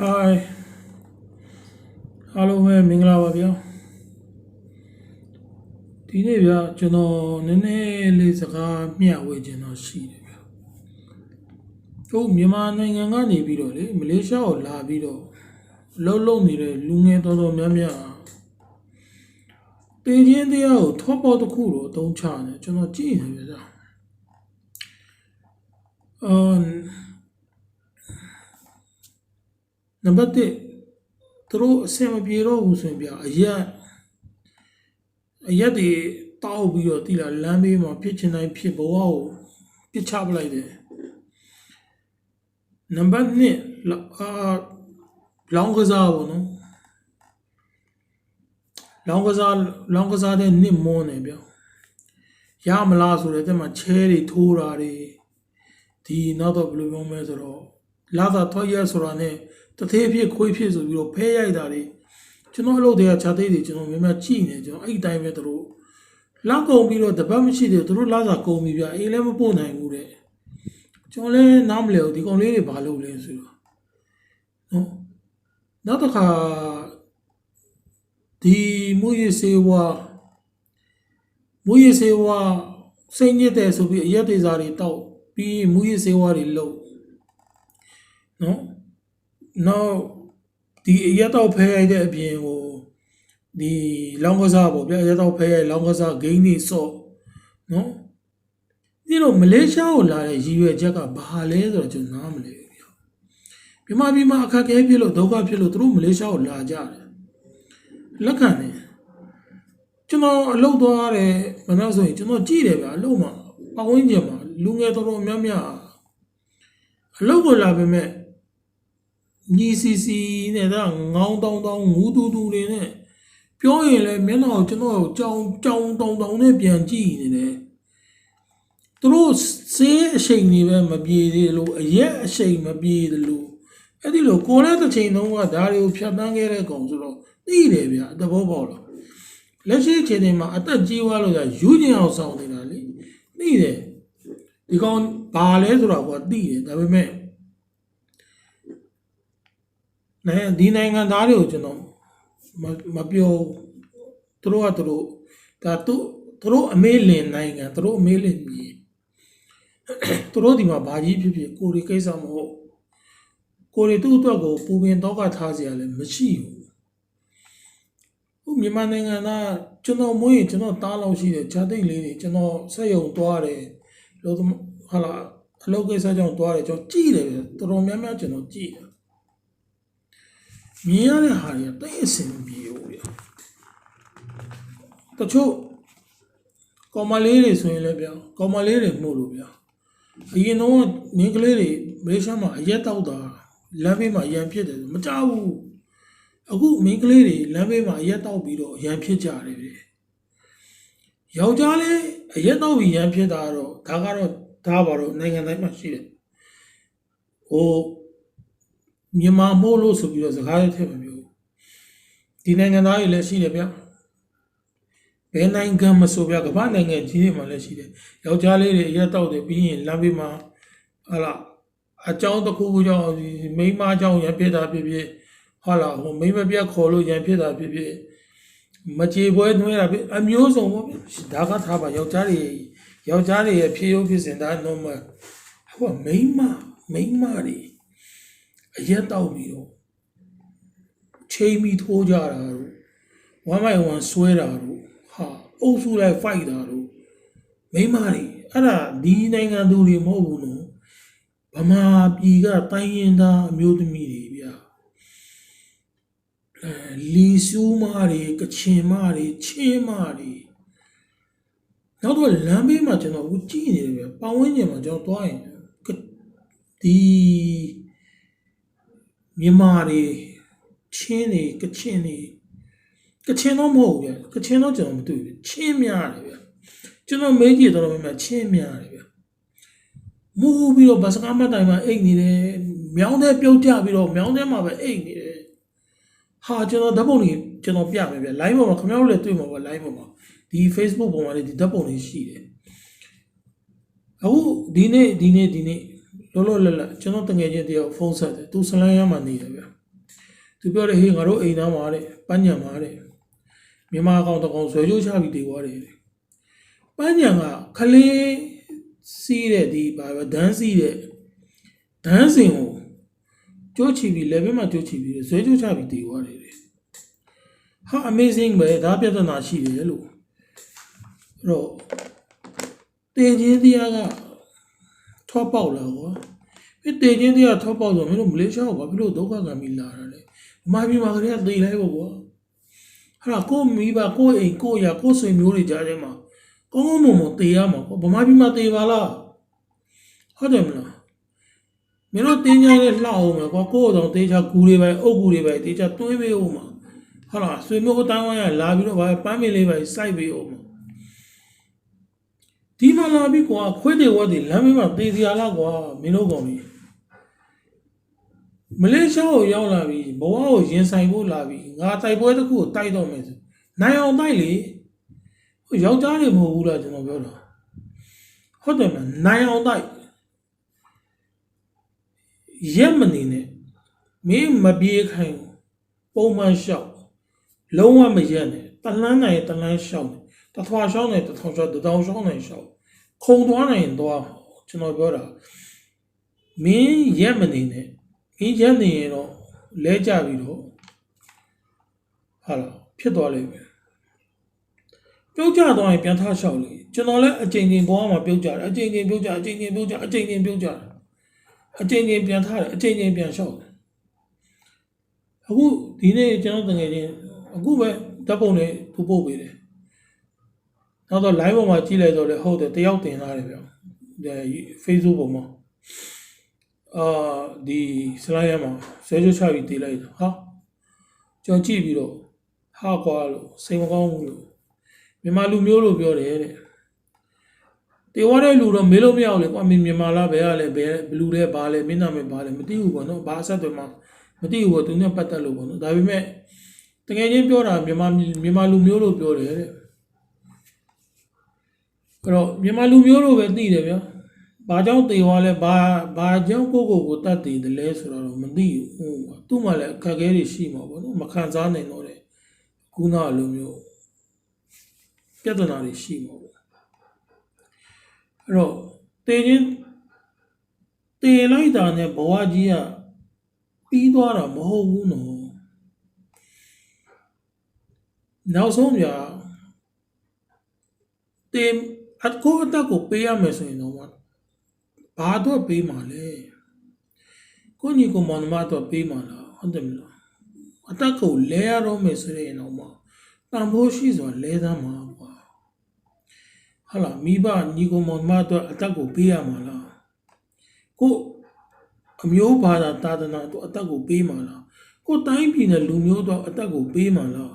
ဟိုင်အားလုံးပဲမင်္ဂလာပါဗျာဒီနေ့ဗျာကျွန်တော်နည်းနည်းလေးစကားမျှဝေခြင်းတော့ရှိတယ်ဗျာဟုတ်မြန်မာနိုင်ငံကနေပြီးတော့လေမလေးရှားကိုလာပြီးတော့အလုံးလုံးနေတဲ့လူငယ်တော်တော်များများတင်ချင်းတရားကိုထောပေါ်တစ်ခုတော့အသုံးချတယ်ကျွန်တော်ကြည့်နေပြီဗျာအော် နံပါတ်1သူတို့အဆင်မပြေတော့ဘူးဆိုရင်ဗျာအရက်အရက်တွေတောက်ပြီးတော့တိလာလမ်းဘေးမှာဖြစ်ချင်တိုင်းဖြစ်ဘဝကိုပြစ်ချပလိုက်တယ်နံပါတ်2လအာလောင်းကစားပေါ့နော်လောင်းကစားလောင်းကစားတဲ့နစ်မွန်းနေဗျာရမလားဆိုတဲ့တဲ့မှာချဲတွေထိုးတာတွေဒီနောက်တော့ဘယ်လိုပြောမလဲဆိုတော့လာသာထွက်ရက်ဆိုတာနဲ့ တသေးဖြစ်ခွေးဖြစ်ဆိုပြီးတော့ဖဲရိုက်တာတွေကျွန်တော်အလုပ်တွေကခြာသေးတွေကျွန်တော်များများကြည့်နေကျွန်တော်အဲ့ဒီတိုင်းပဲသူတို့လောက်ကုန်ပြီးတော့တပတ်မရှိသေးဘူးသူတို့လာစာကုန်ပြီဗျအိမ်လည်းမပို့နိုင်ဘူးတဲ့ကျွန်တော်လည်းနားမလဲဘူးဒီကောင်လေးတွေဘာလုပ်လဲဆိုတော့နော်နောက်တစ်ခါဒီမူရစေဝါမူရစေဝါစိတ်ညစ်တယ်ဆိုပြီးအရက်တွေစားတွေတောက်ပြီးမူရစေဝါတွေလုပ်နော် နောက်ဒီအရက်တော့ဖဲရိုက်တဲ့အပြင်ဟိုဒီလောင်းကစားပေါ့ဗျာအရက်တော့ဖဲရိုက်လောင်းကစားဂိမ်းတွေစော့နော်ဒီလိုမလေးရှားကိုလာတဲ့ရည်ရွယ်ချက်ကဘာလဲဆိုတော့ကျွန်တော်နားမလဲဘူးဗျာမြန်မာပြည်မှာအခက်အခဲဖြစ်လို့ဒုက္ခဖြစ်လို့သူတို့မလေးရှားကိုလာကြတယ်လက်ခံတယ်ကျွန်တော်အလုပ်သွားရတယ်မနောက်ဆိုရင်ကျွန်တော်ကြည့်တယ်ဗျာအလုပ်မှာပတ်ဝန်းကျင်မှာလူငယ်တော်တော်များများအလုပ်ကိုလာပေမဲ့ ညီစီစီနဲ့ဒါငောင်းတောင်းတောင်းငူးတူးတူးတွေနဲ့ပြောရင်လည်းမျက်နှာကိုကျွန်တော်ကြောင်ကြောင်တောင်းတောင်းနဲ့ပြန်ကြည့်နေတယ်သူတို့စေးအချိန်တွေပဲမပြေသေးလို့အရက်အချိန်မပြေသလိုအဲ့ဒီလိုကိုယ်နဲ့တစ်ချိန်လုံးကဒါတွေကိုဖြတ်တန်းခဲ့တဲ့ကောင်ဆိုတော့သိတယ်ဗျသဘောပေါက်လားလက်ရှိအချိန်တွေမှာအသက်ကြီးသွားလို့ကယူကျင်အောင်ဆောင်နေတာလေသိတယ်ဒီကောင်ဘာလဲဆိုတော့ကသိတယ်ဒါပေမဲ့ နိုင်ဒီနိုင်ငံသားတွေကိုကျွန်တော်မမပြောသူတို့ကသူတို့ဒါသူသူတို့အမေးလင်နိုင်ငံသူတို့အမေးလင်မြေသူတို့ဒီမှာဘာကြီးဖြစ်ဖြစ်ကိုရီကိစ္စမဟုတ်ကိုရီသူ့အတွက်ကိုပူပင်တော့ကထားစရာလည်းမရှိဘူးဟိုမြန်မာနိုင်ငံသားကျွန်တော်မွေးရင်ကျွန်တော်တားလောက်ရှိတယ်ဂျာတိတ်လေးတွေကျွန်တော်ဆက်ယုံသွားတယ်လို့ဟာလာအလုပ်ကိစ္စကြောင့်သွားတယ်ကျွန်တော်ကြည့်တယ်ဗျတော်တော်များများကျွန်တော်ကြည့်တယ် မြင်ရတဲ့ဟာတွေကတိတ်အဆင်မပြေဘူးဗျာတချို့ကောင်မလေးတွေဆိုရင်လည်းဗျာကောင်မလေးတွေမှုလို့ဗျာအရင်တော့မင်းကလေးတွေမေးရှားမှာအရက်တောက်တာလမ်းဘေးမှာရံဖြစ်တယ်မကြောက်ဘူးအခုမင်းကလေးတွေလမ်းဘေးမှာအရက်တောက်ပြီးတော့ရံဖြစ်ကြတယ်ဗျယောက်ျားလေးအရက်တောက်ပြီးရံဖြစ်တာတော့ဒါကတော့ဒါပါတော့နိုင်ငံတိုင်းမှာရှိတယ်ဟို မြန်မာမို့လို့ဆိုပြီးတော့စကားလေးထည့်မမျိုးဒီနိုင်ငံသားတွေလည်းရှိတယ်ဗျဘယ်နိုင်ငံမဆိုဗျကမ္ဘာနိုင်ငံကြီးတွေမှာလည်းရှိတယ်ယောက်ျားလေးတွေအရက်တောက်တယ်ပြီးရင်လမ်းဘေးမှာဟာလာအကြောင်းတစ်ခုခုကြောင့်ဒီမိန်းမအကြောင်းရံဖြစ်တာဖြစ်ဖြစ်ဟာလာဟိုမိန်းမပြတ်ခေါ်လို့ရံဖြစ်တာဖြစ်ဖြစ်မကြေပွဲနှွှဲတာဖြစ်အမျိုးစုံပေါ့ဒါကထားပါယောက်ျားတွေယောက်ျားတွေရဲ့ဖြည့်ရုပ်ဖြစ်စဉ်ဒါ normal ဟိုကမိန်းမမိန်းမတွေ အရက်တောက်ပြီးတော့ချိန်ပြီးထိုးကြတာတို့1 by 1ဆွဲတာတို့ဟာအုပ်စုလိုက် fight တာတို့မိန်းမတွေအဲ့ဒါဒီနိုင်ငံသူတွေမဟုတ်ဘူးနော်ဗမာပြည်ကတိုင်းရင်သားအမျိုးသမီးတွေဗျာအဲလီဆူးမတွေကချင်မတွေချင်းမတွေနောက်တော့လမ်းဘေးမှာကျွန်တော်အခုကြည့်နေတယ်ဗျာပတ်ဝန်းကျင်မှာကျွန်တော်သွားရင်ကဒီ မြန်မာတွေချင်းတွေကချင်တွေကချင်တော့မဟုတ်ဘူးဗျကချင်တော့ကျွန်တော်မတွေ့ဘူးချင်းများတယ်ဗျကျွန်တော်မေးကြည့်တော့မှမချင်းများတယ်ဗျမူပြီးတော့ဗစကားမတိုင်မှာအိတ်နေတယ်မြောင်းတဲ့ပြုတ်ကြပြီးတော့မြောင်းတဲ့မှာပဲအိတ်နေတယ်ဟာကျွန်တော်ဓာတ်ပုံတွေကျွန်တော်ပြမယ်ဗျ line ပေါ်မှာခင်ဗျားတို့လည်းတွေ့မှာပါ line ပေါ်မှာဒီ Facebook ပေါ်မှာလည်းဒီဓာတ်ပုံတွေရှိတယ်အခုဒီနေ့ဒီနေ့ဒီနေ့ လောလောလတ်လတ်ကျွန်တော်တငယ်ချင်းတယောက်ဖုန်းဆက်တယ်သူဆလန်းရမ်းမှနေတယ်ဗျသူပြောတယ်ဟေးငါတို့အိမ်သားမှာတဲ့ပန်းညံမှာတဲ့မြန်မာကောင်တစ်ကောင်ဆွဲကြိုးချပြီးတေသွားတယ်တဲ့ပန်းညံကခလေးစီးတဲ့ဒီဘာပဲဒန်းစီးတဲ့ဒန်းစင်ကိုကြိုးချပြီး level မှာကြိုးချပြီးဆွဲကြိုးချပြီးတေသွားတယ်တဲ့ဟာ amazing ပဲဒါပြဿနာရှိတယ်လို့အဲ့တော့တင်ချင်းတရားက ထောပေါက်လာကွာဒီတင်ချင်းတရားထောပေါက်ဆိုမင်းတို့မလေးရှားကိုဘာဖြစ်လို့ဒုက္ခကံပြီးလာတာလဲအမပြည်မှာကလေးကသေလိုက်ပေါ့ကွာဟာလားကိုမိဘကိုအိမ်ကိုရကိုဆွေမျိုးတွေကြားထဲမှာကောင်းကောင်းမွန်မွန်သေရမှာကွာဗမာပြည်မှာသေပါလားဟုတ်တယ်မလားမင်းတို့တင်းကြိုင်းနဲ့လှအောင်မယ်ကွာကိုယ့်အောင်တေချာကူတွေပဲအုပ်ကူတွေပဲတေချာတွင်းပေးအောင်မှာဟာလားဆွေမျိုးအတိုင်းဝိုင်းကလာပြီးတော့ဗာပန်းမင်းလေးပဲစိုက်ပေးအောင်မှာ ဒီမှာလာပြီးကွာခွေးတွေဝက်တွေလမ်းမေးမှာသေစီရလားကွာမင်းတို့ကောင်ကြီးမလေးရှားကိုရောက်လာပြီးဘဝကိုရင်ဆိုင်ဖို့လာပြီးငါတိုက်ပွဲတစ်ခုကိုတိုက်တော့မယ်ဆိုနိုင်အောင်တိုက်လေဟိုယောက်ျားတွေမဟုတ်ဘူးလားကျွန်တော်ပြောတာဟုတ်တယ်မလားနိုင်အောင်တိုက်ရက်မနေနဲ့မင်းမပြေးခိုင်းဘူးပုံမှန်လျှောက်လုံးဝမရက်နဲ့တလန်းနိုင်တလန်းလျှောက်နေ တထွာလျှောက်နေတထွာလျှောက်တတောင်လျှောက်နေလျှောက်ခုံသွားနိုင်ရင်သွားကျွန်တော်ပြောတာမင်းရက်မနေနဲ့မင်းရက်နေရင်တော့လဲကြပြီးတော့ဟာလားဖြစ်သွားလိမ့်မယ်ပြုတ်ကြသွားရင်ပြန်ထလျှောက်လေကျွန်တော်လည်းအချိန်ချင်းဘဝမှာပြုတ်ကြတယ်အချိန်ချင်းပြုတ်ကြအချိန်ချင်းပြုတ်ကြအချိန်ချင်းပြုတ်ကြအချိန်ချင်းပြန်ထားတယ်အချိန်ချင်းပြန်လျှောက်တယ်အခုဒီနေ့ကျွန်တော်တကယ်ချင်းအခုပဲဓာတ်ပုံလေးပို့ပို့ပေးတယ် နောက်တော့ live ပေါ်မှာကြည့်လိုက်တော့လေဟုတ်တယ်တယောက်တင်လာတယ်ဗျဒီ Facebook ပေါ်မှာအာဒီ slide ရမှာဆွဲချိုးချပြီးတင်လိုက်တာဟာကျွန်တော်ကြည့်ပြီးတော့ဟာကွာလို့စိတ်မကောင်းဘူးလို့မြန်မာလူမျိုးလို့ပြောတယ်တဲ့တေဝါတဲ့လူတော့မေးလို့မရဘူးလေကွာမင်းမြန်မာလားဘယ်ကလဲဘယ်ဘလူလဲဘာလဲမင်းနာမည်ဘာလဲမသိဘူးပေါ့နော်ဘာအဆက်တွေမှာမသိဘူးပေါ့သူနဲ့ပတ်သက်လို့ပေါ့နော်ဒါပေမဲ့တကယ်ချင်းပြောတာမြန်မာမြန်မာလူမျိုးလို့ပြောတယ်တဲ့ အဲ့တော့မြန်မာလူမျိုးလို့ပဲသိတယ်ဗျာဘာကြောင့်တေဝါလဲဘာဘာကြောင့်ကိုကိုကိုတတ်တည်တယ်လဲဆိုတော့မသိဘူးဟုတ်သူ့မှာလည်းအခက်အခဲတွေရှိမှာပေါ့နော်မခံစားနိုင်တော့တဲ့ခုနလိုမျိုးပြဿနာတွေရှိမှာပေါ့အဲ့တော့တေချင်းတေလိုက်တာနဲ့ဘဝကြီးကပြီးသွားတာမဟုတ်ဘူးနော်နောက်ဆုံးပြတေ အကိုအတက်ကိုပေးရမယ်ဆိုရင်တော့ဘာတော့ပေးမှာလဲကိုညီကိုမောင်နှမတော့ပေးမှာလားဟုတ်တယ်မလားအတက်ကိုလဲရတော့မယ်ဆိုရင်တော့တန်ဖိုးရှိစွာလဲသမ်းမှာကွာဟာလာမိဘညီကိုမောင်နှမတော့အတက်ကိုပေးရမှာလားကိုအမျိုးဘာသာသာသနာတော့အတက်ကိုပေးမှာလားကိုတိုင်းပြည်နဲ့လူမျိုးတော့အတက်ကိုပေးမှာလား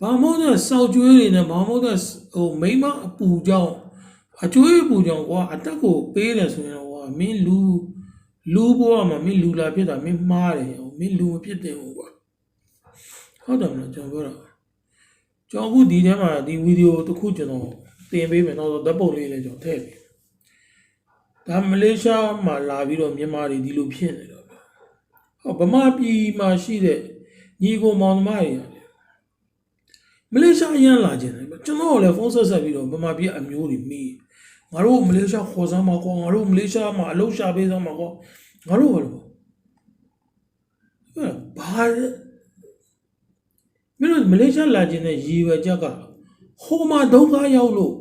ဘာမို့လဲစောက်ကျွေးတွေနဲ့ဘာမို့လဲဟိုမိမအပူကြောင့်အကျွေးပူကြောင့်ကွာအတက်ကိုပေးတယ်ဆိုရင်ကွာမင်းလူလူဘဝမှာမင်းလူလာဖြစ်တာမင်းမှားတယ်မင်းလူမဖြစ်တယ်ကွာဟုတ်တယ်မလားကျွန်တော်ပြောတာကျွန်တော်အခုဒီထဲမှာဒီဗီဒီယိုတစ်ခုကျွန်တော်တင်ပေးမယ်တော့ဓာတ်ပုံလေးလည်းကျွန်တော်ထည့်ပေးဒါမလေးရှားမှာလာပြီးတော့မြန်မာတွေဒီလိုဖြစ်နေတော့ဟောဗမာပြည်မှာရှိတဲ့ညီကိုမောင်နှမတွေရတယ် မလေးရှားအရင်လာခြင်းတယ်ကျွန်တော်လည်းဖုန်းဆက်ဆက်ပြီးတော့ဗမာပြည်အမျိုးတွေမိငါတို့မလေးရှားခေါ်စမ်းမှာကွာငါတို့မလေးရှားမှာအလုပ်ရှာပေးစမ်းမှာကွာငါတို့ဘာလို့ဘာမင်းတို့မလေးရှားလာခြင်းတဲ့ရည်ရွယ်ချက်ကဟိုမှာဒုက္ခရောက်လို့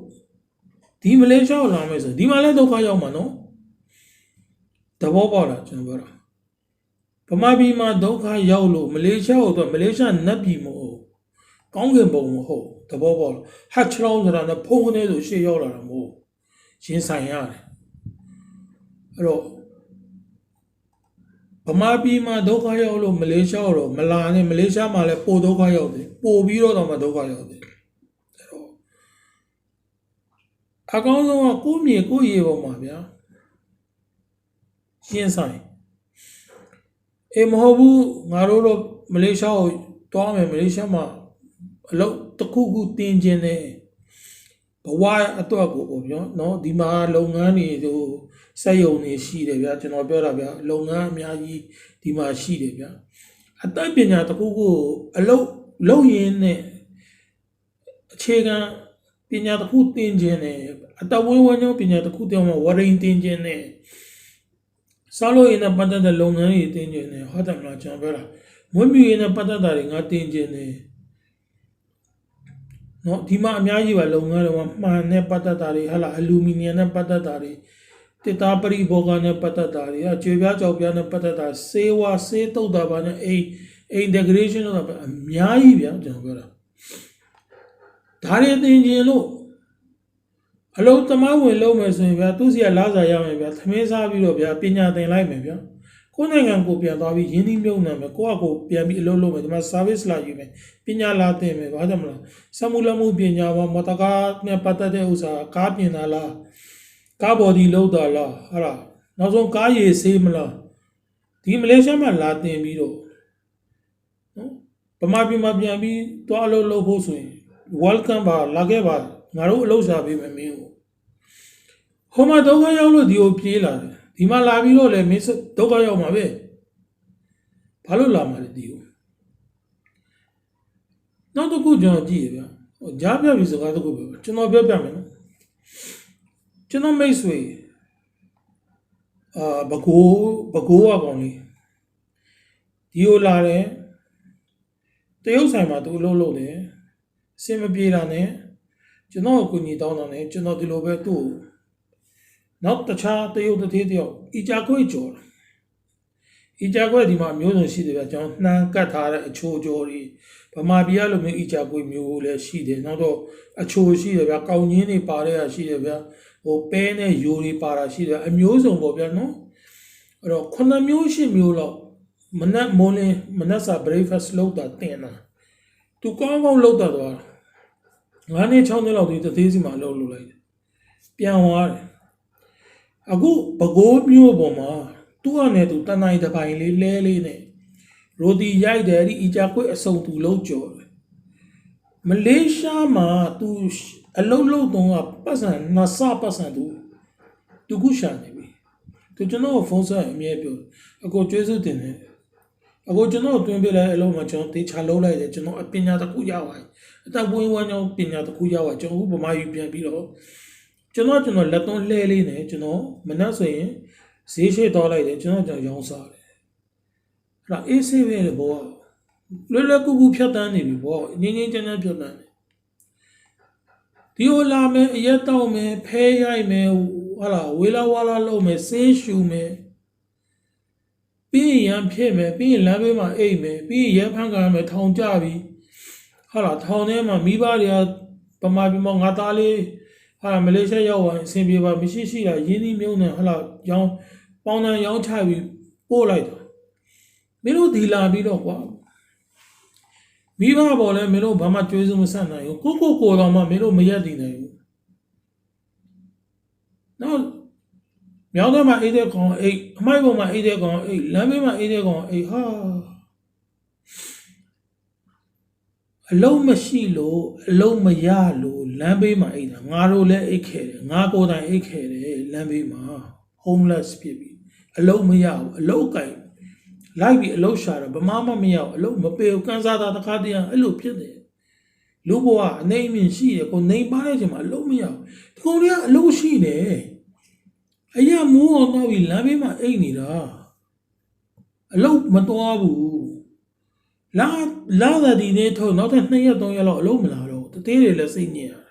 ဒီမလေးရှားကိုလာမယ်ဆိုဒီမှာလည်းဒုက္ခရောက်မှာနော်တဘောပေါက်တာကျွန်တော်ပြောတာဗမာပြည်မှာဒုက္ခရောက်လို့မလေးရှားကိုတော့မလေးရှားနတ်ပြည်မဟုတ် ကောင်းကင်ဘုံမဟုတ်တဘောပေါက်ဟတ်ချလောင်းဆိုတာနဲ့ဖုံးနေလို့ရှေ့ရောက်လာတာမဟုတ်ရင်ဆိုင်ရတယ်အဲ့တော့ဗမာပြည်မှာဒုက္ခရောက်လို့မလေးရှားတော့မလာနဲ့မလေးရှားမှာလည်းပိုဒုက္ခရောက်တယ်ပိုပြီးတော့တော့မှဒုက္ခရောက်တယ်အဲ့တော့အကောင်းဆုံးကကိုယ့်မြေကိုယ့်ရေပေါ်မှာဗျာရှင်းဆိုင်အေးမဟုတ်ဘူးငါတို့တော့မလေးရှားကိုတွားမယ်မလေးရှားမှာ အလုပ်တစ်ခုခုတင်ကျင်တယ်ဘဝအတွက်ကိုပေါ့ဗျာနော်ဒီမှာလုပ်ငန်းတွေဆိုစက်ရုံတွေရှိတယ်ဗျာကျွန်တော်ပြောတာဗျာလုပ်ငန်းအများကြီးဒီမှာရှိတယ်ဗျာအတတ်ပညာတစ်ခုခုအလုပ်လုပ်ရင်းနဲ့အခြေခံပညာတစ်ခုသင်ခြင်းနဲ့အတဝင်းဝင်းကြောင့်ပညာတစ်ခုတောင်းမှာဝရင်သင်ခြင်းနဲ့စားလို့ရင်းနဲ့ပတ်သက်တဲ့လုပ်ငန်းတွေသင်ခြင်းနဲ့ဟုတ်တယ်မလားကျွန်တော်ပြောတာမွေးမြူရင်းနဲ့ပတ်သက်တာတွေငါသင်ခြင်းနဲ့ နော်ဒီမှာအများကြီးပါလုပ်ငန်းတွေမှာမှန်နဲ့ပတ်သက်တာတွေဟာလာအလူမီနီယံနဲ့ပတ်သက်တာတွေတစ်သားပရိဘောဂနဲ့ပတ်သက်တာတွေအကျွေပြားကြောက်ပြားနဲ့ပတ်သက်တာစေဝါစေတုတ်တာပါနဲ့အိ integration တော့အများကြီးဗျာကျွန်တော်ပြောတာဒါတွေသင်ခြင်းလို့အလုံးသမားဝင်လုံးမယ်ဆိုရင်ဗျာသူစီကလာစားရမယ်ဗျာသမင်းစားပြီးတော့ဗျာပညာသင်လိုက်မယ်ဗျာ ကိုယ်နိုင်ငံကိုပြန်သွားပြီးရင်းနှီးမြှုပ်နှံမယ်ကိုယ့်အကိုပြန်ပြီးအလုပ်လုပ်မယ်ဒီမှာ service လာယူမယ်ပညာလာသင်မယ်ဘာကြောင့်မလားစက်မှုလက်မှုပညာပါမော်တော်ကားနဲ့ပတ်သက်တဲ့ဥစ္စာကားပြင်တာလားကားဘော်ဒီလောက်တာလားဟာလားနောက်ဆုံးကားရည်ဆေးမလားဒီမလေးရှားမှာလာသင်ပြီးတော့နော်ဗမာပြည်မှာပြန်ပြီးသွားအလုပ်လုပ်ဖို့ဆိုရင် welcome ပါလာခဲ့ပါငါတို့အလုပ်ရှာပေးမယ်မင်းကိုဟိုမှာဒုက္ခရောက်လို့ဒီကိုပြေးလာတယ် ဒီမှာလာပြီးတော့လည်းမင်းဒုက္ခရောက်မှာပဲဘာလို့လာမှာလဲဒီကိုနောက်တစ်ခုကျွန်တော်ကြည့်ရဗျဟိုကြားပြပြီစကားတစ်ခုပဲကျွန်တော်ပြောပြမယ်နော်ကျွန်တော်မိတ်ဆွေအာဘကိုးဘကိုးอ่ะကောင်လေးဒီကိုလာတယ်တရုတ်ဆိုင်မှာသူအလုပ်လုပ်တယ်အဆင်မပြေတာနဲ့ကျွန်တော်ကိုညီတောင်းတာနဲ့ကျွန်တော်ဒီလိုပဲသူ့ကို နောက်တခြားတရုတ်တစ်သေးတယောက်အီကြခွေကြော်တယ်အီကြခွေဒီမှာမျိုးစုံရှိတယ်ဗျကျွန်တော်နှမ်းကတ်ထားတဲ့အချိုးကြော်တွေဗမာပြည်ကလိုမျိုးအီကြခွေမျိုးလည်းရှိတယ်နောက်တော့အချိုးရှိတယ်ဗျကောင်းချင်းတွေပါတဲ့ဟာရှိတယ်ဗျဟိုပဲနဲ့ယိုတွေပါတာရှိတယ်အမျိုးစုံပေါ့ဗျာနော်အဲ့တော့ခုနှစ်မျိုးရှစ်မျိုးလောက်မနက်မိုးလင်းမနက်စာ breakfast လုပ်တာတင်တာသူကောင်းကောင်းလုပ်တာတော့9နှစ်6နှစ်လောက်ဒီတသေးစီမှာအလုပ်လုပ်လိုက်တယ်ပြန်သွားတယ် အခုဘကိုးမျိုးပေါ်မှာသူ့အနေနဲ့သူတန်တိုင်းတစ်ပိုင်းလေးလဲလေးနဲ့ရိုတီရိုက်တယ်ဒီအီချာကွေ့အစုံသူလုံးကြော်တယ်မလေးရှားမှာသူအလုံးလုံးတုံးကပတ်စံနဆပတ်စံသူသူခုရှာနေပြီသူကျွန်တော်ဖုန်းဆက်အမြဲပြောအကိုကျွေးစုတင်တယ်အခုကျွန်တော်တွင်းပြလိုက်အလုံးမှာကျွန်တော်တေချာလုံးလိုက်တယ်ကျွန်တော်အပညာတစ်ခုရပါတယ်အသက်ဝင်းဝမ်းကြောင်းပညာတစ်ခုရပါကျွန်တော်အခုဗမာယူပြန်ပြီးတော့ ကျွန်တော်ကျွန်တော်လက်သွန်းလှဲလေးနဲ့ကျွန်တော်မနှက်ဆိုရင်ဈေးရှိသွားလိုက်တယ်ကျွန်တော်ကျွန်တော်ရောင်းစားတယ်အဲ့ဒါအေးဆေးပဲလေဘောလွယ်လွယ်ကူကူဖြတ်တန်းနေပြီဘောငင်းငင်းချမ်းချမ်းဖြတ်တန်းတယ်ဒီဟိုလာမယ်အရက်တောက်မယ်ဖဲရိုက်မယ်ဟာလာဝေလာဝါလာလုပ်မယ်ဆေးရှူမယ်ပြီးရင်ရန်ဖြစ်မယ်ပြီးရင်လမ်းဘေးမှာအိတ်မယ်ပြီးရင်ရဲဖမ်းခံရမယ်ထောင်ကြပြီဟာလာထောင်ထဲမှာမိဘတွေကဗမာပြည်မှာငါသားလေး ဟာလာမလေးရှားရောက်သွားရင်အဆင်ပြေပါမရှိရှိတာရင်းနှီးမြုံနဲ့ဟာလာရောင်းပေါင်းတန်ရောင်းချပြီးပို့လိုက်တာမင်းတို့ဒီလာပြီးတော့ကွာမိဘပေါ်လဲမင်းတို့ဘာမှကြွေးစုမဆန့်နိုင်ဘူးကိုကိုကိုတော်မှမင်းတို့မရက်တည်နိုင်ဘူးနောက်မြောင်းထဲမှာအေးတဲ့ကောင်အိတ်အမိုက်ပေါ်မှာအေးတဲ့ကောင်အိတ်လမ်းဘေးမှာအေးတဲ့ကောင်အိတ်ဟာ အလုံးမရှိလို့အလုံးမရလို့လမ်းဘေးမှာအိတ်တာငါတို့လည်းအိတ်ခဲ့တယ်ငါကိုယ်တိုင်အိတ်ခဲ့တယ်လမ်းဘေးမှာ homeless ဖြစ်ပြီအလုံးမရဘူးအလုံးကင်လိုက်ပြီးအလုံးရှာတော့ဗမာမမရဘူးအလုံးမပေဘူးကန်စားတာတခါတည်းအဲ့လိုဖြစ်တယ်လူဘဝအနေအမြင့်ရှိတယ်ကိုနေပါတဲ့အချိန်မှာအလုံးမရဘူးဒီကောင်တွေကအလုံးရှိတယ်အရာမိုးအောင်တော့ပြီးလမ်းဘေးမှာအိတ်နေတာအလုံးမတော်ဘူး လာလာတဲ့ဒီနေ့ထုတ်နောက်ထပ်2ရက်3ရက်လောက်အလုံးမလာတော့တသေးတွေလည်းစိတ်ညစ်ရတယ်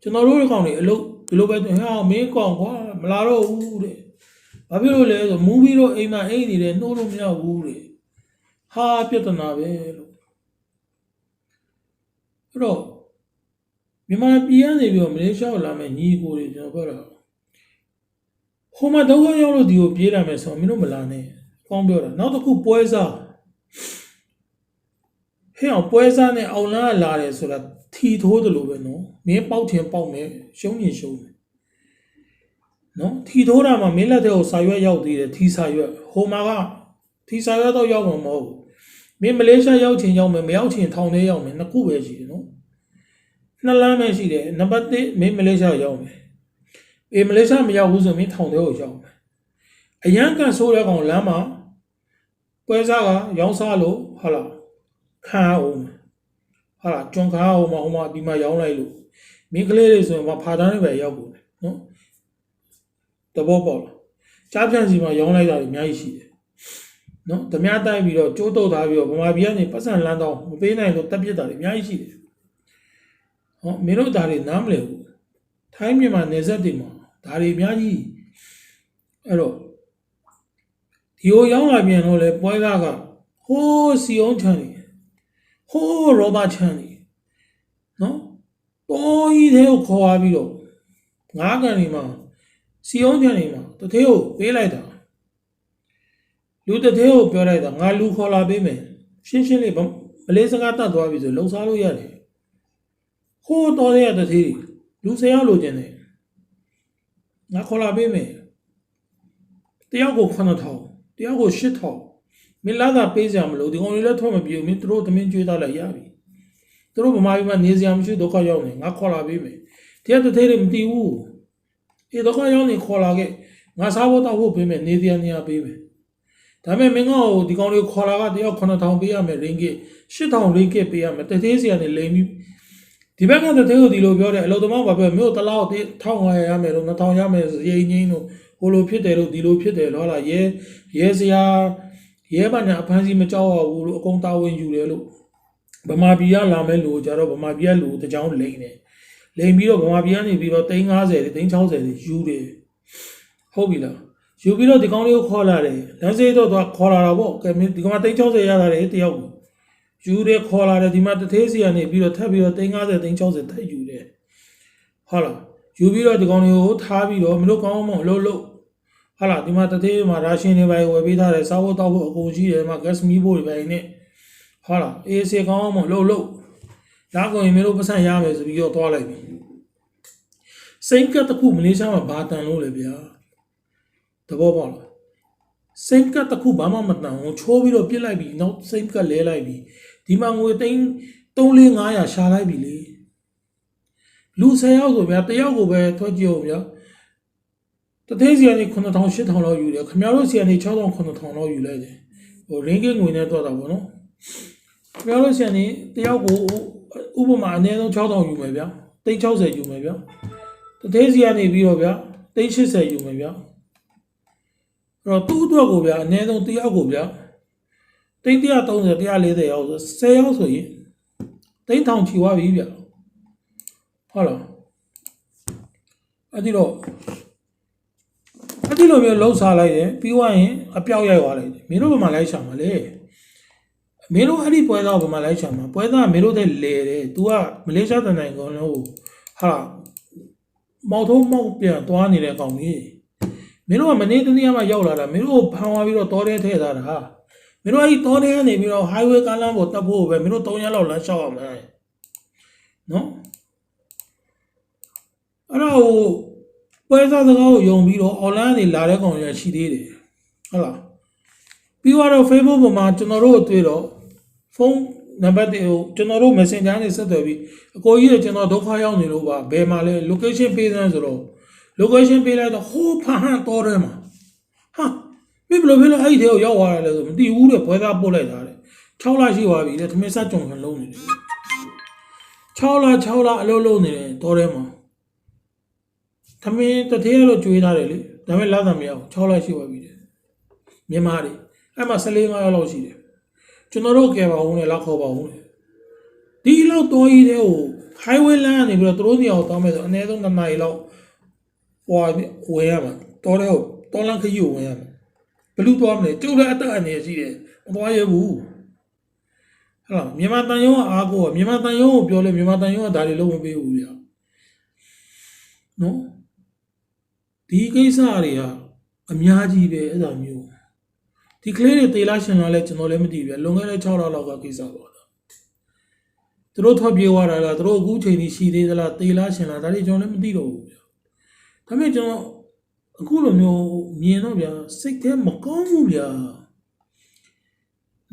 ကျွန်တော်တို့ဒီကောင်တွေအလုံးဒီလိုပဲဟာမင်းကောင်ကွာမလာတော့ဘူးတဲ့ဘာဖြစ်လို့လဲဆိုမူပြီးတော့အိမ်မှာအိတ်နေတယ်နှိုးလို့မရဘူးတဲ့ဟာပြဿနာပဲလို့အဲ့တော့မြန်မာပြည်ကနေပြီးတော့မလေးရှားကိုလာမယ်ညီကိုတွေကျွန်တော်ပြောတာဟိုမှာဒုက္ခရောက်လို့ဒီကိုပြေးလာမယ်ဆိုတော့မင်းတို့မလာနဲ့ကောင်းပြောတာနောက်တစ်ခုပွဲစား ဟဲ့အောင်ပွဲစားနဲ့အောင်လာလာတယ်ဆိုတာထီထိုးတယ်လို့ပဲနော်မင်းပေါက်ထင်ပေါက်မယ်ရှုံးရင်ရှုံးမယ်နော်ထီထိုးတာမှာမင်းလက်ထဲကိုစာရွက်ရောက်သေးတယ်ထီစာရွက်ဟိုမှာကထီစာရွက်တော့ရောက်မှာမဟုတ်ဘူးမင်းမလေးရှားရောက်ချင်ရောက်မယ်မရောက်ချင်ထောင်ထဲရောက်မယ်နှစ်ခုပဲရှိတယ်နော်နှစ်လမ်းပဲရှိတယ်နံပါတ်1မင်းမလေးရှားရောက်မယ်အေးမလေးရှားမရောက်ဘူးဆိုမင်းထောင်ထဲကိုရောက်မယ်အရန်ကန်ဆိုးတဲ့ကောင်လမ်းမှာပွဲစားကရောင်းစားလို့ဟာလာ ခံအောင်ဟာလာကြုံခါအောင်မဟိုမှာဒီမှာရောင်းလိုက်လို့မင်းကလေးတွေဆိုရင်မဖာတန်းတွေပဲရောက်ကုန်တယ်နော်တဘောပေါက်လားကြားပြန်စီမှာရောင်းလိုက်တာတွေအများကြီးရှိတယ်နော်ဓမြတိုက်ပြီးတော့ကျိုးတုတ်ထားပြီးတော့ဗမာပြည်ကနေပတ်စံလန်းတော့မပေးနိုင်လို့တက်ပြစ်တာတွေအများကြီးရှိတယ်ဟောမင်းတို့ဒါတွေနားမလည်ဘူးထိုင်းမြန်မာနယ်စပ်တွေမှာဒါတွေအများကြီးအဲ့တော့ဒီကိုရောက်လာပြန်တော့လေပွဲကားကဟိုးစီအောင်ချန်နေ ဟိုးရောဘချန်နေနော်တော်ကြီးတဲ့ကိုခေါ်သွားပြီးတော့ငါးကန်နေမှာစီအောင်ချန်နေမှာတသေးကိုပေးလိုက်တာလူတသေးကိုပြောလိုက်တာငါလူခေါ်လာပေးမယ်ရှင်းရှင်းလေးမလေးစကားတတ်သွားပြီဆိုလှုပ်ရှားလို့ရတယ်ဟိုးတော်တဲ့တသေးလူဆယ်ယောက်လိုချင်တယ်ငါခေါ်လာပေးမယ်တယောက်ကို9000တယောက်ကို8000 မင်းလာတာပေးစရာမလိုဒီကောင်လေးလည်းထွက်မပြေဘူးမင်းတို့သမင်းကျွေးသားလိုက်ရပြီသူတို့ဗမာပြည်မှာနေစရာမရှိဒုက္ခရောက်နေငါခေါ်လာပေးမယ်တရားတစ်သေးတွေမတည်ဘူးအေးဒုက္ခရောက်နေခေါ်လာခဲ့ငါစားဖို့တောက်ဖို့ပေးမယ်နေစရာနေရာပေးမယ်ဒါပေမဲ့မင်းကဒီကောင်လေးခေါ်လာကတယောက်9000ပေးရမယ်ရင်းက8000ရင်းကပေးရမယ်တသေးစရာနေလိမ့်ပြီးဒီဘက်ကတသေးကိုဒီလိုပြောတယ်အလုပ်သမားဘာပြောမြို့တစ်လောက်1500ရမယ်လို့2000ရမယ်ရေငင်းလို့ဟိုလိုဖြစ်တယ်လို့ဒီလိုဖြစ်တယ်လို့ဟာလားရဲရဲစရာ ရဲဘာညာအဖမ်းစီမကြောက်ရဘူးလို့အကုန်တာဝန်ယူတယ်လို့ဗမာပြည်ကလာမဲ့လူကြတော့ဗမာပြည်ကလူတကြောင်လိမ့်တယ်လိမ့်ပြီးတော့ဗမာပြည်ကနေပြီးတော့350တွေ360တွေယူတယ်ဟုတ်ပြီလားယူပြီးတော့ဒီကောင်လေးကိုခေါ်လာတယ်လမ်းစေးတော့သူကခေါ်လာတာပေါ့ကဲမင်းဒီကောင်က360ရတာလေတယောက်ကိုယူတယ်ခေါ်လာတယ်ဒီမှာတသေးစီကနေပြီးတော့ထပ်ပြီးတော့350 360တက်ယူတယ်ဟုတ်လားယူပြီးတော့ဒီကောင်တွေကိုထားပြီးတော့မလို့ကောင်းမလို့လို့ ဟာလာဒီမှာတသေးမှာရာရှင်တွေပဲဝယ်ပေးထားတယ်စားဖို့တောက်ဖို့အကုန်ရှိတယ်မှာ gas မီးဖို့တွေပဲနဲ့ဟာလာအေးစေကောင်းမလို့လို့ရကုန်ရင်မလို့ပတ်စံရမယ်ဆိုပြီးတော့သွားလိုက်ပြီစိန်ကတ်တစ်ခုမလေးရှားမှာဘာတန်လို့လဲဗျာတဘောပေါက်လားစိန်ကတ်တစ်ခုဘာမှမတန်ဘူးချိုးပြီးတော့ပြစ်လိုက်ပြီနောက်စိန်ကတ်လဲလိုက်ပြီဒီမှာငွေသိန်း3-500ရှာလိုက်ပြီလေလူ10ယောက်ဆိုဗျာတယောက်ကိုပဲထွက်ကြည့်အောင်ဗျာ တသေးစီကနေ9000 8000လောက်ယူတယ်ခင်ဗျားတို့စီကနေ6000 9000လောက်ယူလိုက်တယ်ဟိုရင်းကငွေနဲ့တော့တာပေါ့နော်ခင်ဗျားတို့စီကနေတယောက်ကိုဥပမာအနည်းဆုံး6000ယူမယ်ဗျာ360ယူမယ်ဗျာတသေးစီကနေပြီးတော့ဗျာ380ယူမယ်ဗျာအဲ့တော့သူ့အတွက်ကိုဗျာအနည်းဆုံးတယောက်ကိုဗျာ330 140ရောက်ဆို10ရောက်ဆိုရင်3000ချီသွားပြီဗျာဟုတ်လားအဲ့ဒီတော့အဲ့ ဒီလိုမျိုးလှုပ်ရှားလိုက်တယ်ပြီးသွားရင်အပြောက်ရိုက်သွားလိုက်တယ်မင်းတို့ဘယ်မှာလိုက်ရှာမှာလဲမင်းတို့အဲ့ဒီပွဲသားကိုဘယ်မှာလိုက်ရှာမှာပွဲသားကမင်းတို့တဲ့လဲတယ် तू ကမလေးရှားတန်တိုင်းကောင်လို့ဟာမောက်ထုံးမောက်ပြန်သွားနေတဲ့ကောင်ကြီးမင်းတို့ကမနေ့တနေ့မှရောက်လာတာမင်းတို့ကိုဖမ်းသွားပြီးတော့တောထဲထည့်ထားတာမင်းတို့အဲ့ဒီတောထဲကနေပြီးတော့ highway ကားလမ်းပေါ်တက်ဖို့ပဲမင်းတို့၃ရက်လောက်လမ်းလျှောက်အောင်မယ်နော်အဲ့တော့ဟို ပွဲစားစကားကိုယုံပြီးတော့ online နေလာတဲ့ကောင်ရရှိသေးတယ်ဟုတ်လားပြီးတော့ Facebook ပေါ်မှာကျွန်တော်တို့အတွေ့တော့ဖုန်းနံပါတ်တွေကိုကျွန်တော်တို့ Messenger နဲ့ဆက်သွယ်ပြီးအကိုကြီးကကျွန်တော်ဒုက္ခရောက်နေလို့ပါဘယ်မှာလဲ location ပေးစမ်းဆိုတော့ location ပေးလိုက်တော့ဟိုးဖဟန်တော်တယ်မှာဟာမင်းဘယ်လိုဖြစ်လို့အဲ့ဒီထဲကိုရောက်သွားတယ်လဲဆိုမသိဘူးတဲ့ပွဲစားပို့လိုက်တာတဲ့6လရှိသွားပြီတဲ့သမင်းစကြုံခံလုံးနေတယ်6လ6လအလုပ်လုပ်နေတယ်တော်တယ်မှာ သမင်းတသေးရလို့ကျွေးထားတယ်လေဒါပေမဲ့လာတာမရဘူး6လောက်ရှိပါပြီတဲ့မြန်မာတွေအဲ့မှာ14 5ရောက်လောက်ရှိတယ်ကျွန်တော်တို့ကဲပါဦးနဲ့လောက်ခေါ်ပါဦးနဲ့ဒီလောက်တော်ကြီးတဲ့ဟို highway လမ်းကနေပြီးတော့သူတို့နေအောင်တောင်းမယ်ဆိုအနည်းဆုံး2နာရီလောက်ဟိုဝယ်ရမှာတော်တယ်ဟုတ်တော်လန်းခရီးကိုဝယ်ရမှာဘယ်လိုသွားမလဲကျုပ်လည်းအသက်အနေရှိတယ်မသွားရဘူးဟဲ့လားမြန်မာတန်ယုံကအားကိုကမြန်မာတန်ယုံကိုပြောလဲမြန်မာတန်ယုံကဒါတွေလုံးဝမပေးဘူးဗျာနော် ဒီကိစ္စတွေကအများကြီးပဲအဲ့ဒါမျိုးဒီကလေးတွေတေလာရှင်လာလဲကျွန်တော်လည်းမသိဘူးလွန်ခဲ့တဲ့6လလောက်ကကိစ္စပါလားသူတို့ထွက်ပြေးသွားတာလားသူတို့အခုချိန်ကြီးရှိသေးသလားတေလာရှင်လာဒါတွေကျွန်တော်လည်းမသိတော့ဘူးဗျာဒါပေမဲ့ကျွန်တော်အခုလိုမျိုးမြင်တော့ဗျာစိတ်ထဲမကောင်းဘူးဗျာ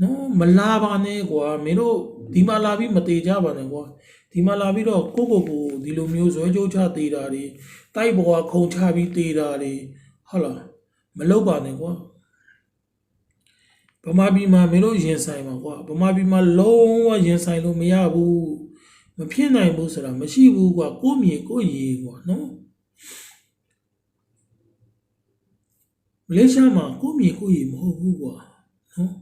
နော်မလာပါနဲ့ကွာမင်းတို့ဒီမှာလာပြီးမတေကြပါနဲ့ကွာဒီမှာလာပြီးတော့ကိုကိုကိုဒီလိုမျိုးဇွဲကြိုးချတေတာတွေ တိုက်ပေါ်ကခုံချပြီးတေတာတွေဟုတ်လားမလုပ်ပါနဲ့ကွာဘဗမာပြည်မှာမင်းတို့ရင်ဆိုင်ပါကွာဗမာပြည်မှာလုံးဝရင်ဆိုင်လို့မရဘူးမဖြစ်နိုင်ဘူးဆိုတာမရှိဘူးကွာကိုယ့်မြေကိုယ့်ရေကွာနော်မလေးရှားမှာကိုယ့်မြေကိုယ့်ရေမဟုတ်ဘူးကွာနော်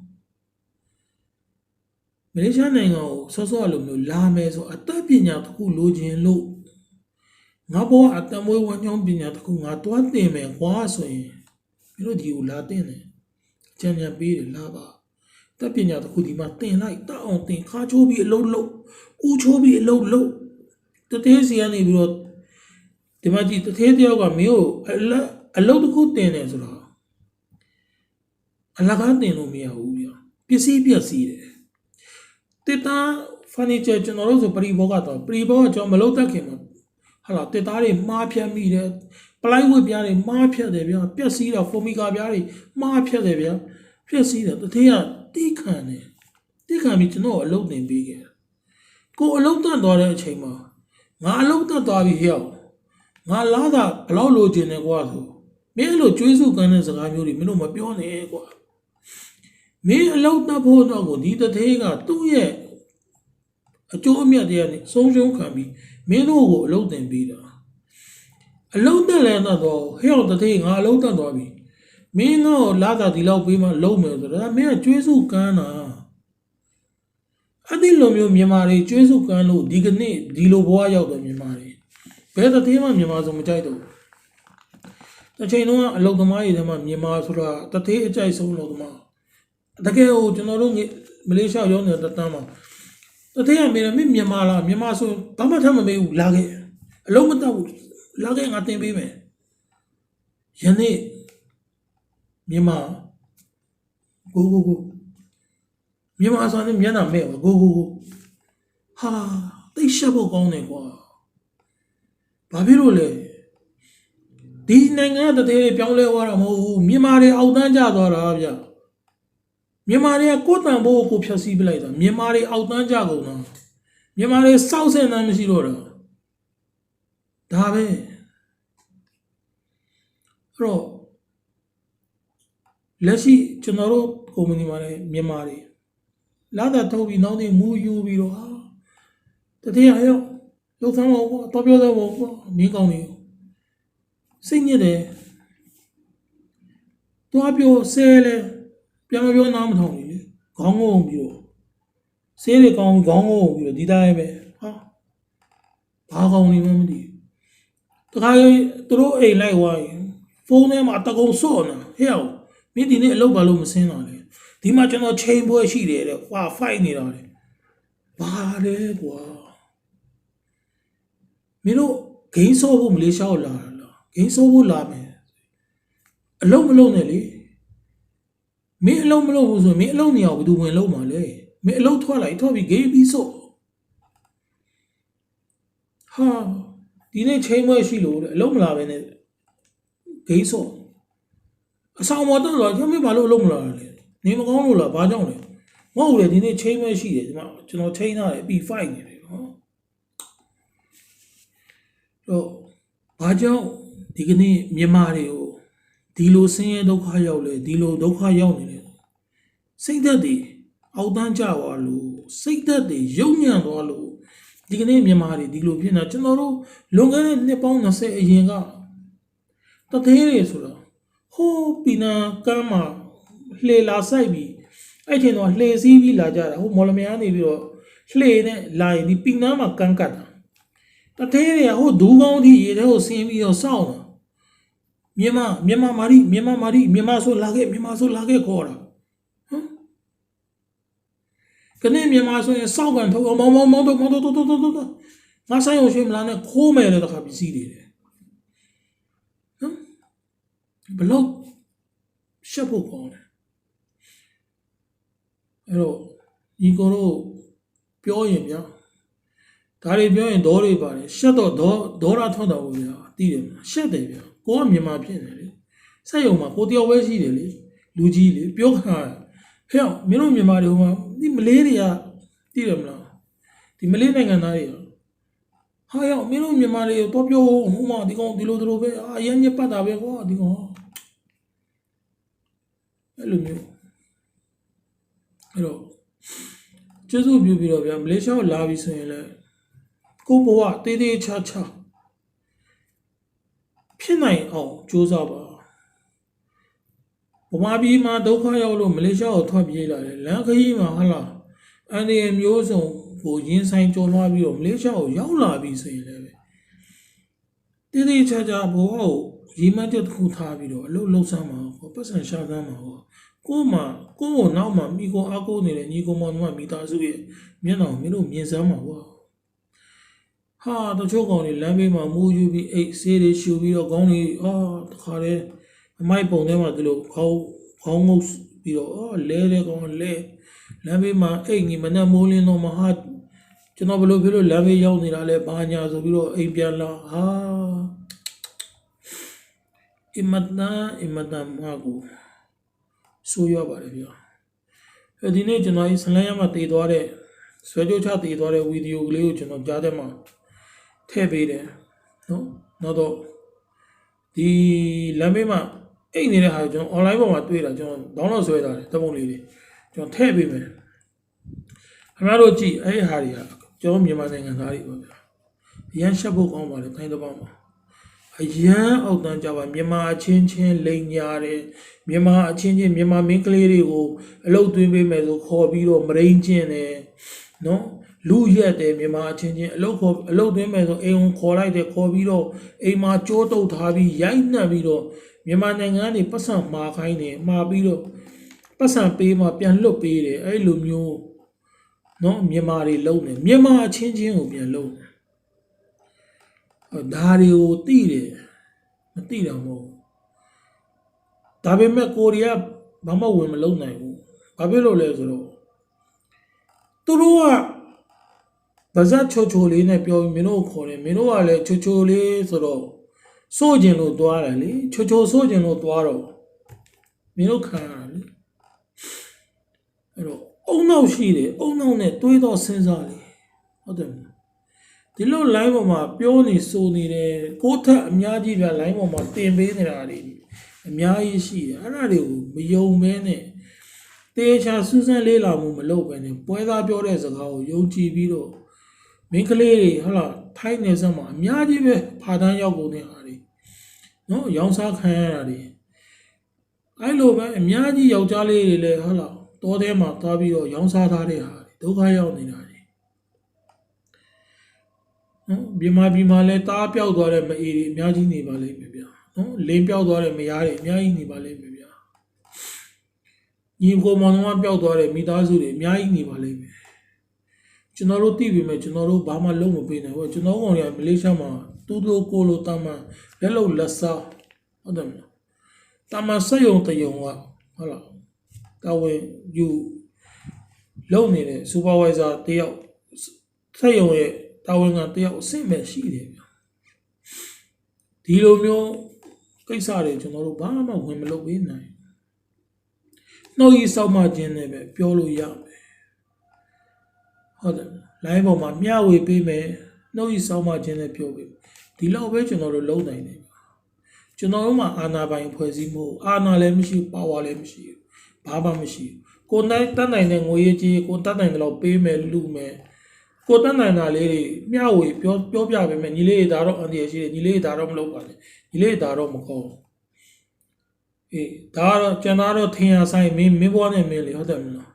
မလေးရှားနိုင်ငံကိုဆော့ဆော့လိုမျိုးလာမယ်ဆိုအတတ်ပညာတစ်ခုလိုချင်လို့ ငါဘောအတမွေးဝမ်းကြောင်းပညာတစ်ခုငါတွားတင်မယ်ကွာဆိုရင်မင်းတို့ဒီကိုလာတင်တယ်အကြံဉာဏ်ပေးတယ်လာပါအတတ်ပညာတစ်ခုဒီမှာတင်လိုက်တအောင်တင်ခါချိုးပြီးအလုံးလုံးဦးချိုးပြီးအလုံးလုံးတသေးစီကနေပြီးတော့ဒီမှာကြည့်တသေးတယောက်ကမင်းကိုအလက်အလုံးတစ်ခုတင်တယ်ဆိုတော့အလကားတင်လို့မရဘူးပြပစ္စည်းပျက်စီးတယ်တစ်သား furniture ကျွန်တော်တို့ဆိုပရိဘောကတော့ပရိဘောကကျွန်တော်မလုပ်တတ်ခင်မှာ ဟာလာတစ်သားတွေမှားဖြတ်မိတယ်ပလိုက်ဝတ်ပြားတွေမှားဖြတ်တယ်ဗျာပျက်စီးတော့ဖိုမီကာပြားတွေမှားဖြတ်တယ်ဗျာပျက်စီးတယ်တတိယတိခံတယ်တိခံပြီးကျွန်တော်အလုပ်တင်ပေးခဲ့တယ်ကိုအလုပ်တက်သွားတဲ့အချိန်မှာငါအလုပ်တက်သွားပြီဟဲ့ငါလာတာဘယ်လောက်လိုချင်တယ်ကွာဆိုမင်းအဲ့လိုကျွေးစုကန်းတဲ့စကားမျိုးတွေမင်းတို့မပြောနဲ့ကွာမင်းအလောက်တက်ဖို့တော့ကိုဒီတသေးကသူ့ရဲ့ အကျိုးအမြတ်တွေကနေဆုံးရှုံးခံပြီးမင်းတို့ကိုအလောက်တင်ပေးတာအလောက်တက်လဲတော့ဟဲ့အောင်တသေးငါအလောက်တက်သွားပြီမင်းတော့လာတာဒီလောက်ပေးမှလုံးမယ်ဆိုတော့မင်းကကျွေးစုကန်းတာအဲ့ဒီလိုမျိုးမြန်မာတွေကျွေးစုကန်းလို့ဒီကနေ့ဒီလိုဘဝရောက်တယ်မြန်မာတွေဘယ်တသေးမှမြန်မာဆိုမကြိုက်တော့ဘူးတစ်ချိန်လုံးကအလောက်သမားတွေထဲမှာမြန်မာဆိုတာတသေးအကြိုက်ဆုံးလို့သမားတကယ်ကိုကျွန်တော်တို့မြေမလေးရှားရောက်နေတဲ့တန်းမှာ တတိယမေရမင်းမြန်မာလားမြန်မာဆိုဘာမှထမ်းမပေးဘူးလာခဲ့အလုံးမတောက်ဘူးလာခဲ့ငါတင်ပေးမယ်ယနေ့မြန်မာကိုကိုကိုမြန်မာဆိုရင်မျက်နှာမဲ့ပါကိုကိုကိုဟာတိတ်ရှက်ဖို့ကောင်းတယ်ကွာဘာဖြစ်လို့လဲဒီနိုင်ငံကတည်းကပြောင်းလဲသွားတာမဟုတ်ဘူးမြန်မာတွေအောက်တန်းကျသွားတာဗျ မြန်မာတွေကကိုယ်တန်ဖို့ကိုဖြတ်စည်းပလိုက်တာမြန်မာတွေအောက်တန်းကြကုန်တာမြန်မာတွေစောက်ဆင်တမ်းမရှိတော့တာဒါပဲအဲ့တော့လက်ရှိကျွန်တော်တို့ကုမ္ပဏီမှာလည်းမြန်မာတွေလာတာထုတ်ပြီးနောက်နေ့မူယူပြီးတော့ဟာတတိယရောလောက်သမ်းမဟုတ်ဘူးတော့ပြောတော့ဘူးမင်းကောင်းနေစိတ်ညစ်တယ်သွားပြောဆဲလဲ ပြန်မပြောနားမထောင်ဘူးလေခေါင်းငုံပြီးတော့ဆေးတွေကောင်းခေါင်းငုံပြီးတော့ဒီတိုင်းပဲဟာဘာကောင်းနေမှမသိဘူးတခါလေသူတို့အိမ်လိုက်သွားရင်ဖုန်းထဲမှာတကုံစော့နေဟဲ့အောင်မင်းဒီနေ့အလုပ်ဘာလို့မစင်းတော့လဲဒီမှာကျွန်တော်ချိန်ပွဲရှိတယ်တဲ့ဟွာဖိုက်နေတာလေဘာလဲကွာမင်းတို့ဂိမ်းဆော့ဖို့မလေးရှားကိုလာတာလားဂိမ်းဆော့ဖို့လာမယ်အလုပ်မလုပ်နဲ့လေ မင်းအလုံးမလုံးဘူးဆိုရင်မင်းအလုံးနေအောင်ဘယ်သူဝင်လုံးမှာလဲမင်းအလုံးထွက်လိုက်ထွက်ပြီးဂိမ်းပြီးစို့ဟာဒီနေ့ချိန်မွဲရှိလို့တဲ့အလုံးမလာပဲနဲ့ဂိမ်းစို့အဆောင်မတော့တော့ကျွန်မဘာလို့အလုံးမလာလဲနေမကောင်းလို့လားဘာကြောင့်လဲမဟုတ်လေဒီနေ့ချိန်မွဲရှိတယ်ဒီမှာကျွန်တော်ချိန်ထားတယ်ပြီး fight နေတယ်နော်တော့ဘာကြောင့်ဒီကနေ့မြန်မာတွေကို ဒီလိုဆင်းရဲဒုက္ခရောက်လေဒီလိုဒုက္ခရောက်နေတယ်စိတ်သက်တွေအောက်တန်းကြသွားလို့စိတ်သက်တွေယုံညံ့သွားလို့ဒီကနေ့မြန်မာတွေဒီလိုဖြစ်နေတာကျွန်တော်တို့လွန်ခဲ့တဲ့နှစ်ပေါင်း20အရင်ကတသေးတွေဆိုတော့ဟိုးပီနာကမ်းမှာလှေလာဆိုင်ပြီးအဲ့ချိန်တော့လှေစည်းပြီးလာကြတာဟိုမော်လမြိုင်ကနေပြီးတော့လှေနဲ့လာရင်ဒီပီနာမှာကမ်းကတ်တာတသေးတွေကဟိုဒူးကောင်းထိရေထဲကိုဆင်းပြီးတော့စောင့်တာ မြန်မာမြန်မာမာရီမြန်မာမာရီမြန်မာဆိုလာခဲ့မြန်မာဆိုလာခဲ့ခေါ်တာဟမ်ကနေမြန်မာဆိုရင်စောက်ကန်ထုတ်မောင်းမောင်းမောင်းတော့မောင်းတော့တော့တော့တော့ငါဆိုင်အောင်ရွှေမလာနဲ့ခိုးမယ်လေတခါပစ္စည်းတွေတယ်ဟမ်ဘလို့ရှက်ဖို့ကောင်းတယ်အဲ့တော့ဒီကိုတော့ပြောရင်ဗျာဒါတွေပြောရင်ဒေါ်တွေပါတယ်ရှက်တော့ဒေါ်ဒေါ်ရထွက်တော့ဗျာသိတယ်မလားရှက်တယ်ဗျာ ကိုကမြန်မာဖြစ်နေလေစက်ရုံမှာကိုတယောက်ပဲရှိတယ်လေလူကြီးလေပြောခါဟဲ့မင်းတို့မြန်မာတွေဟိုမှာဒီမလေးတွေကသိတယ်မလားဒီမလေးနိုင်ငံသားတွေဟာရောက်မင်းတို့မြန်မာတွေတော့ပြောဟိုမှာဒီကောင်ဒီလိုဒီလိုပဲအာရမ်းညက်ပတ်တာပဲကွာဒီကောင်အဲ့လိုမျိုးအဲ့တော့ကျေးဇူးပြုပြီးတော့ဗျာမလေးရှားကိုလာပြီဆိုရင်လည်းကိုယ့်ဘဝတေးသေးချာချာ ဖြစ်နိုင်အောင်ကြိုးစားပါဗမာပြည်မှာဒုက္ခရောက်လို့မလေးရှားကိုထွက်ပြေးလာတယ်လမ်းခရီးမှာဟာလာအန်ဒီအမျိုးစုံကိုရင်ဆိုင်ကြော်လွှားပြီးတော့မလေးရှားကိုရောက်လာပြီဆိုရင်လည်းပဲတေးသေးချာချာဘဝကိုရီမတ်တက်တစ်ခုထားပြီးတော့အလုပ်လုပ်စမ်းမှာပေါ့ပတ်စံရှာစမ်းမှာပေါ့ကို့မှာကိုယ့်ကိုနောက်မှာမိကိုအကိုနေတဲ့ညီကောင်မောင်တို့မိသားစုရဲ့မျက်နှာကိုမင်းတို့မြင်စမ်းမှာပေါ့ ဟာတချို့ကောင်တွေလမ်းဘေးမှာမူးယူပြီးအိတ်ဆေးတွေရှူပြီးတော့ခေါင်းတွေအာတခါတည်းအမိုက်ပုံထဲမှာသူတို့ခေါင်းခေါင်းငုပ်ပြီးတော့အာလဲတဲ့ကောင်ကလဲလမ်းဘေးမှာအိတ်ညီမနဲ့မိုးလင်းတော့မဟာကျွန်တော်ဘယ်လိုဖြစ်လို့လမ်းဘေးရောက်နေတာလဲဘာညာဆိုပြီးတော့အိမ်ပြန်လာဟာအင်မတန်အင်မတန်မကူဆိုးရပါတယ်ဗျာအဲဒီနေ့ကျွန်တော်ဒီဆလန်ရမှာတည်သွားတဲ့ဆွဲကြိုးချတည်သွားတဲ့ဗီဒီယိုကလေးကိုကျွန်တော်ကြားထဲမှာ ထည့်ပေးတယ်နော်နောက်တော့ဒီလမ်းဘေးမှာအိတ်နေတဲ့ဟာကိုကျွန်တော် online ပေါ်မှာတွေ့တာကျွန်တော် download ဆွဲထားတယ်တပုံလေးတွေကျွန်တော်ထည့်ပေးမယ်ခင်ဗျားတို့ကြည့်အဲ့ဒီဟာတွေကကျွန်တော်မြန်မာနိုင်ငံသားတွေပါဗျာအရန်ရှက်ဖို့ကောင်းပါလေခိုင်းတစ်ပေါက်မှာအရန်အောက်တန်းကြပါမြန်မာအချင်းချင်းလိန်ညာတယ်မြန်မာအချင်းချင်းမြန်မာမင်းကလေးတွေကိုအလုတ်သွင်းပေးမယ်ဆိုခေါ်ပြီးတော့မရိန်ကျင်တယ်နော် လူရက်တယ်မြန်မာအချင်းချင်းအလုတ်ခေါ်အလုတ်သွင်းမယ်ဆိုအိမ်ကိုခေါ်လိုက်တယ်ခေါ်ပြီးတော့အိမ်မှာကြိုးတုပ်ထားပြီးရိုက်နှက်ပြီးတော့မြန်မာနိုင်ငံကနေပတ်စံမှာခိုင်းတယ်မှာပြီးတော့ပတ်စံပေးမှပြန်လွတ်ပေးတယ်အဲ့လိုမျိုးနော်မြန်မာတွေလုံနေမြန်မာအချင်းချင်းကိုပြန်လုံနေဟောဒါတွေကိုသိတယ်မသိတော့မဟုတ်ဘူးဒါပေမဲ့ကိုရီးယားဘာမှဝင်မလုံနိုင်ဘူးဘာဖြစ်လို့လဲဆိုတော့သူတို့က ဗဇက်ချိုချိုလေးနဲ့ပြောပြီးမင်းတို့ကိုခေါ်တယ်မင်းတို့ကလည်းချိုချိုလေးဆိုတော့စိုးကျင်လို့သွားတယ်လေချိုချိုစိုးကျင်လို့သွားတော့မင်းတို့ခံရတာလေအဲ့တော့အုံနောက်ရှိတယ်အုံနောက်နဲ့တွေးတော့စဉ်းစားလေဟုတ်တယ်မလားဒီလို line ပေါ်မှာပြောနေဆိုနေတယ်ကိုယ့်ထက်အများကြီးပြ line ပေါ်မှာတင်ပေးနေတာတွေအများကြီးရှိတယ်အဲ့ဒါတွေကိုမယုံမဲနဲ့တေချာစူးစမ်းလေးလာမှုမလုပ်ပဲနဲ့ပွဲသားပြောတဲ့စကားကိုယုံကြည်ပြီးတော့ မင်းကလေးတွေဟုတ်လားထိုင်းနေစမ်းမှာအများကြီးပဲဖာတန်းရောက်ကုန်တဲ့ဟာတွေနော်ရောင်းစားခံရတာတွေအဲ့လိုပဲအများကြီးယောက်ျားလေးတွေလည်းဟုတ်လားတောထဲမှာသွားပြီးတော့ရောင်းစားထားတဲ့ဟာတွေဒုက္ခရောက်နေတာတွေနော်မြန်မာပြည်မှာလည်းတားပြောက်သွားတဲ့မအေးတွေအများကြီးနေပါလိမ့်မယ်ဗျာနော်လင်းပြောက်သွားတဲ့မယားတွေအများကြီးနေပါလိမ့်မယ်ဗျာညီကိုမောင်နှမပြောက်သွားတဲ့မိသားစုတွေအများကြီးနေပါလိမ့်မယ် ကျွန်တော်တို့သိပြီမဲ့ကျွန်တော်တို့ဘာမှလုပ်မပေးနိုင်ဘူးကျွန်တော်ကောင်တွေကမလေးရှားမှာတူတူကိုလိုတာမန်လက်လုံလက်စားဟုတ်တယ်မလားတာမန်စက်ယုံတယုံကဟုတ်လားတာဝန်ယူလုပ်နေတဲ့ supervisor တယောက်စက်ယုံရဲ့တာဝန်ကတယောက်အဆင့်ပဲရှိတယ်ဗျာဒီလိုမျိုးကိစ္စတွေကျွန်တော်တို့ဘာမှဝင်မလုပ်ပေးနိုင်နှုတ်ရည်စောက်မှခြင်းနဲ့ပဲပြောလို့ရမယ် ဟုတ်တယ်လိုင်းပေါ်မှာမျှဝေပေးမယ်နှုတ်ရည်စောက်မှခြင်းနဲ့ပြောပေးဒီလောက်ပဲကျွန်တော်တို့လုပ်နိုင်တယ်ကျွန်တော်တို့မှာအာနာပိုင်ဖွဲ့စည်းမှုအာနာလည်းမရှိပါဝါလည်းမရှိဘာမှမရှိကိုနိုင်တတ်နိုင်တဲ့ငွေရေးကြီးကိုတတ်နိုင်တဲ့လောက်ပေးမယ်လူမယ်ကိုတတ်နိုင်တာလေးတွေမျှဝေပြောပြောပြပေးမယ်ညီလေးဒါတော့အန်ဒီရရှိတယ်ညီလေးဒါတော့မလုပ်ပါနဲ့ညီလေးဒါတော့မကောင်းအေးဒါတော့ကျန်တာတော့ထင်ရဆိုင်မင်းမင်းဘွားနဲ့မင်းလေဟုတ်တယ်မလား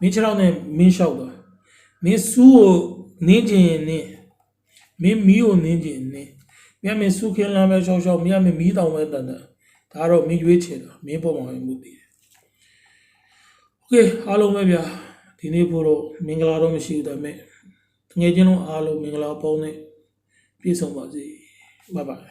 မင်းခြေထောက်နဲ့မင်းလျှောက်သွား မင်းစူးကိုနင်းကျင်နင်းမင်းမီးကိုနင်းကျင်နင်းမြတ်မင်းစုခင်းလမ်းပဲရှောက်ရှောက်မြတ်မင်းမီးတောင်ပဲတန်တန်ဒါတော့မင်းရွေးချယ်တာမင်းပေါ်မှာမှုတည်တယ်โอเคအားလုံးပဲဗျာဒီနေ့ဖို့တော့မင်္ဂလာတော့မရှိဘူးဒါပေမဲ့ငွေချင်းလုံးအားလုံးမင်္ဂလာပေါင်းနဲ့ပြည့်စုံပါစေဘိုင်ဘိုင်